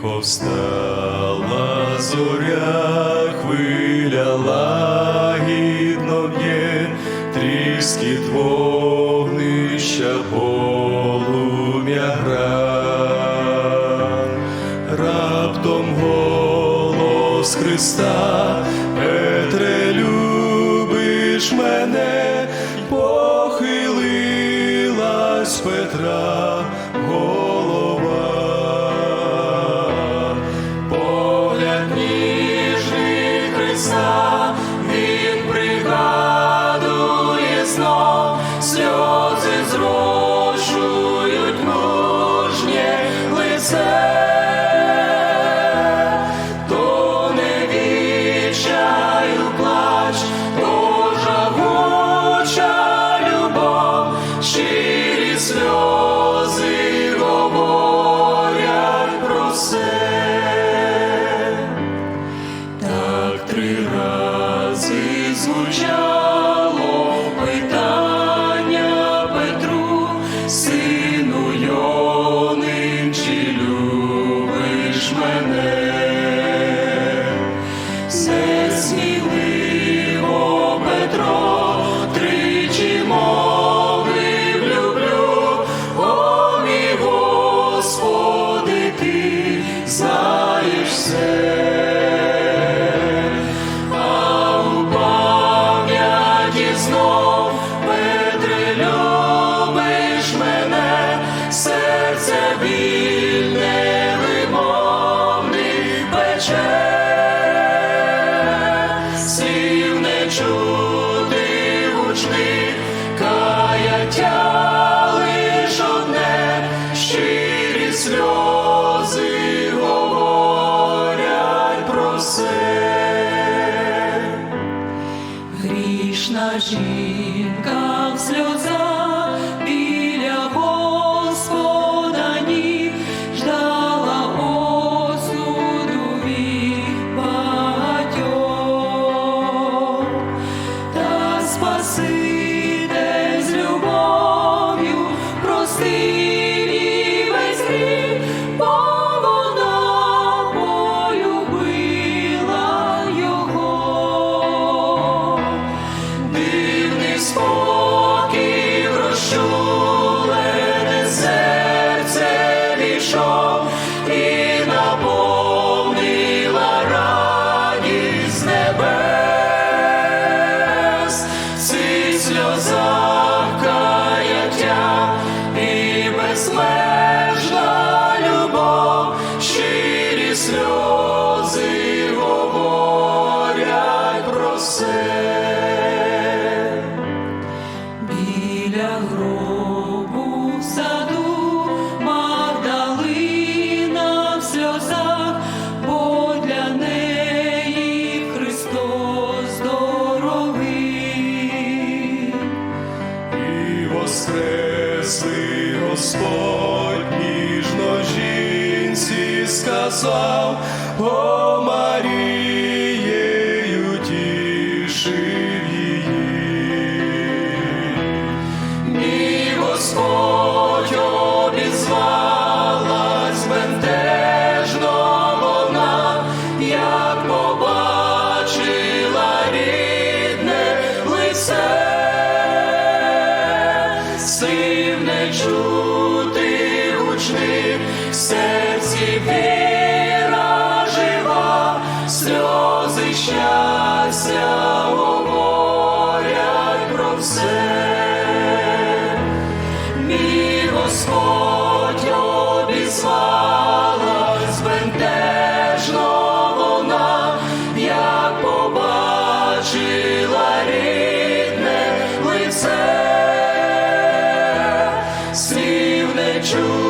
Тихо встала зоря, хвиля лагідно б'є, тріскіт вогнища полум'я гра. Раптом голос Христа, Петре, любиш мене, похилилась Петра три рази звучало вільне, вимовний пече, слів не чути гучних, каяття лиш щирі сльози говорять про. Грішна жінка Біля гробу в саду Магдалина в сльозах, бо для неї Христос дорогий. І воскреслий Господь ніжно жінці сказав, о Марією в серці віра сльози щастя говорять про все, мій Господь обізвала збентежно вона, побачила рідне лице. Слів.